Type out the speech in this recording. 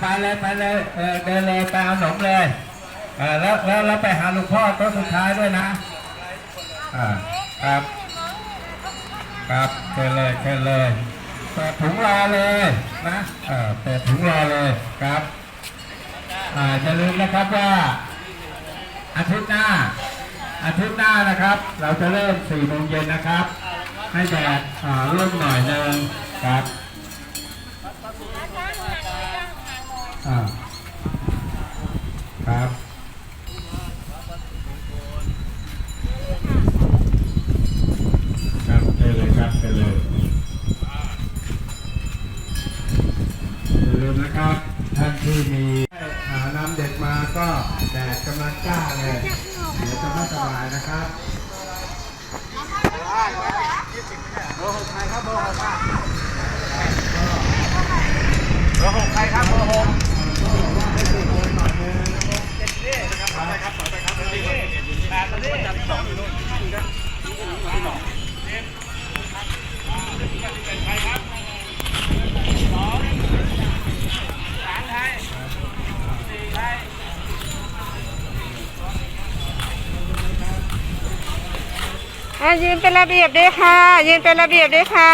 ไปเลยไปเลยเดินเลยไปเอาขนมเลยแล้วแล้วแล้วไปหาหลวงพ่อโต๊ะสุดท้ายด้วยนะครับครับเชิญเลยเชิญเลยเปิดถุงรอเลยนะเปิดถุงรอเลยครับอ่าอย่าลืมนะครับว่าอาทิตย์หน้าอาทิตย์หน้านะครับ เราจะเริ่ม4โมงเย็นนะครับ ให้แดดร่มหน่อยหนึงครับ อ่าครับครับเชิญเลยครับเชิญเลยอย่าลืมนะครับ ท่านที่มีอ่านำเด็กมาก็แดดกำลังจ้าเลย เดี๋ยวจะไม่สบายนะครับเบอร์หกใครครับเบอร์หก อะยืนเป็นระเบียบด้วยค่ะ ยืนเป็นระเบียบด้วยค่ะ